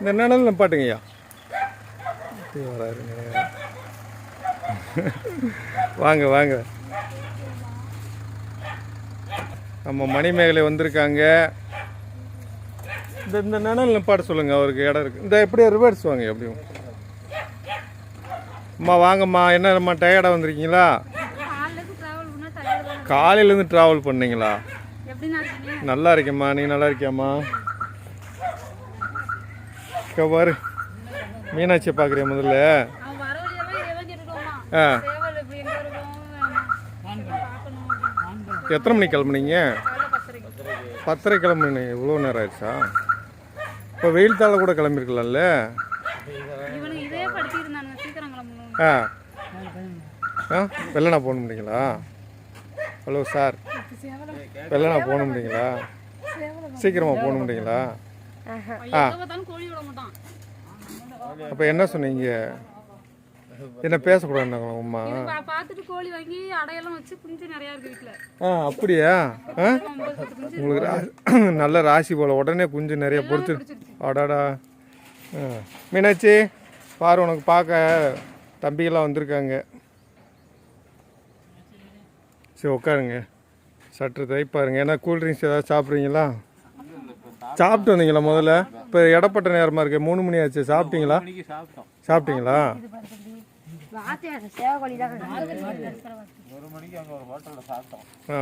இந்த நிழல் நிப்பாட்டுங்கய்யா வராருங்க. வாங்க வாங்க. நம்ம மணிமேகலை வந்திருக்காங்க. இந்த இந்த நிழல் நிப்பாட்ட சொல்லுங்க அவருக்கு இடம் இருக்கு. இந்த எப்படியா ரிவர்ஸ் வாங்க எப்படியும். அம்மா வாங்கம்மா என்னம்மா டயர்டாக வந்திருக்கீங்களா? காலையிலேருந்து ட்ராவல் பண்ணீங்களா? நல்லா இருக்கேம்மா நீ நல்லா இருக்கியாம்மா? பாரு. மீனாட்சியை பார்க்குறியா முதல்ல? ஆ. எத்தனை மணிக்கு கிளம்புனீங்க? பத்தரை கிளம்புனீங்க இவ்வளோ நேரம் ஆயிடுச்சா? இப்போ வெயில் தாழ கூட கிளம்பிருக்கலாம்ல? ஆ. ஆ வெள்ளனா போகணும்ன்றீங்களா ஹலோ சார். வெள்ளனா போகணும்ன்றீங்களா சீக்கிரமாக போகணும்ன்றீங்களா எங்கே அப்போ என்ன சொன்னீங்க? என்ன பேசக்கூடாதுன்னாங்களா அம்மா. இவன் பா- பார்த்துட்டு கோழி வாங்கி அடையெல்லாம் வச்சு குஞ்சு நிறையா இருக்கு வீட்டில் ஆ அப்படியா? உங்களுக்கு ரா- நல்ல ராசி போல. உடனே குஞ்சு நிறைய பொறிச்சு அடாடா. ஆ. மீனாட்சி பாரு உனக்கு பார்க்க தம்பிகள்லாம் வந்திருக்காங்க. சரி உட்காருங்க. சற்று தைப்பாருங்க ஏன்னா கூல்ட்ரிங்க்ஸ் ஏதாவது சாப்பிட்றீங்களா? சாப்பிட்டு வந்தீங்களா முதல்ல? இப்போ இடப்பட்ட நேரமாக இருக்கு. மூணு மணி ஆச்சு. சாப்பிட்டீங்களா? சாப்பிட்டீங்களா? ஆ.